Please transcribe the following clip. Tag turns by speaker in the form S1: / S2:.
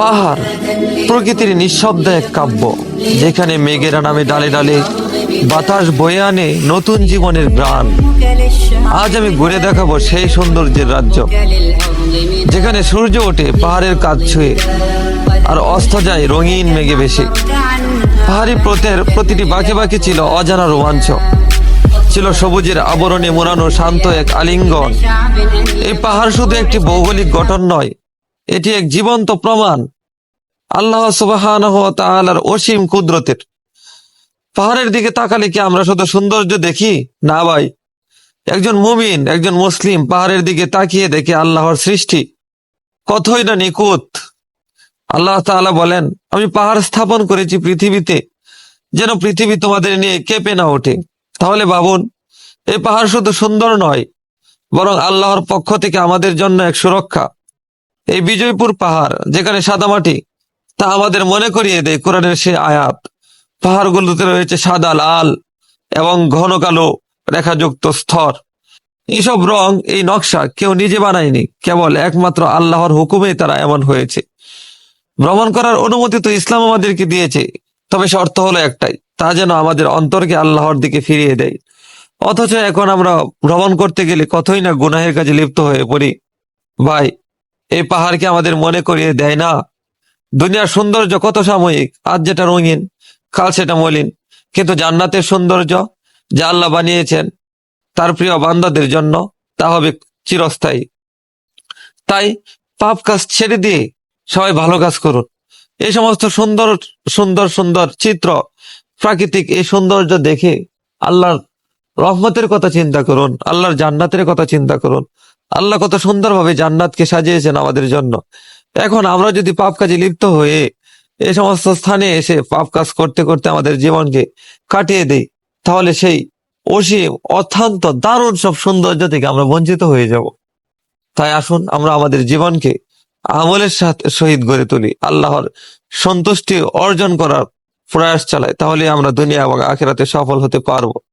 S1: পাহাড় প্রকৃতির নিঃশব্দ এক কাব্য, যেখানে মেঘেরা নামে ডালে ডালে বাতাস বয়ে আনে নতুন জীবনের গ্রাণ। আজ আমি ঘুরে দেখাবো সেই সৌন্দর্যের রাজ্য, যেখানে সূর্য ওঠে, পাহাড়ের কাজ ছুঁয়ে, আর অস্ত যায় রঙিন মেঘে বেশি পাহাড়ি প্রতের প্রতিটি বাঁকে বাঁকে ছিল অজানা রোমাঞ্চ, ছিল সবুজের আবরণে মোড়ানো শান্ত এক আলিঙ্গন। এই পাহাড় শুধু একটি ভৌগোলিক গঠন নয় এটি এক জীবন্ত প্রমাণ। আল্লাহ সুবাহানহ অসীম কুদরতের। পাহাড়ের দিকে তাকালে কি আমরা শুধু সৌন্দর্য দেখি? না ভাই। একজন মুমিন, একজন মুসলিম পাহাড়ের দিকে তাকিয়ে দেখে আল্লাহর সৃষ্টি। কতই না নিকুত আল্লাহ তাআলা বলেন, আমি পাহাড় স্থাপন করেছি পৃথিবীতে। যেন পৃথিবী তোমাদের নিয়ে কেঁপে না ওঠে। তাহলে ভাবুন, এই পাহাড় শুধু সুন্দর নয়, বরং আল্লাহর পক্ষ থেকে আমাদের জন্য এক সুরক্ষা। এই বিজয়পুর পাহাড়, যেখানে সাদামাটি তা আমাদের মনে করিয়ে দেয় কোরআনের সে আয়াত। পাহাড়গুলোতে রয়েছে সাদা, লাল এবং ঘন কালো রেখাযুক্ত স্তর। এইসব রং, এই নকশা কেউ নিজে বানায়নি, কেবল একমাত্র আল্লাহর হুকুমে তারা এমন হয়েছে। ভ্রমণ করার অনুমতি তো ইসলাম আমাদেরকে দিয়েছে, তবে শর্ত হলো একটাই, তা যেন আমাদের অন্তরকে আল্লাহর দিকে ফিরিয়ে দেয়। অথচ এখন আমরা ভ্রমণ করতে গেলে কতই না গুনাহের কাজে লিপ্ত হয়ে পড়ি। ভাই এই পাহাড়কে আমাদের মনে করিয়ে দেয় না। দুনিয়ার সৌন্দর্য কত সাময়িক, আজ যেটা রঙিন, কাল সেটা মলিন। কিন্তু জান্নাতের সৌন্দর্য যা আল্লাহ বানিয়েছেন তার প্রিয় বান্দাদের জন্য তা হবে চিরস্থায়ী। তাই পাপ কাজ ছেড়ে দিয়ে সবাই ভালো কাজ করুন। এই সমস্ত সুন্দর সুন্দর সুন্দর চিত্র, প্রাকৃতিক এই সৌন্দর্য দেখে আল্লাহর রহমতের কথা চিন্তা করুন, আল্লাহর জান্নাতের কথা চিন্তা করুন। আল্লাহ কত সুন্দরভাবে জান্নাতকে সাজিয়েছেন আমাদের জন্য। এখন আমরা যদি পাপ কাজে লিপ্ত হয়ে এ সমস্ত স্থানে এসে পাপ কাজ করতে করতে আমাদের জীবনকে কাটিয়ে দেই, তাহলে সেই অসীম, অত্যন্ত দারুণ সব সৌন্দর্য থেকে আমরা বঞ্চিত হয়ে যাব। তাই আসুন আমরা আমাদের জীবনকে আমলের সাথে শহীদ গড়ে তুলি, আল্লাহর সন্তুষ্টি অর্জন করার প্রয়াস চালাই, তাহলে আমরা দুনিয়া এবং আখেরাতে সফল হতে পারব।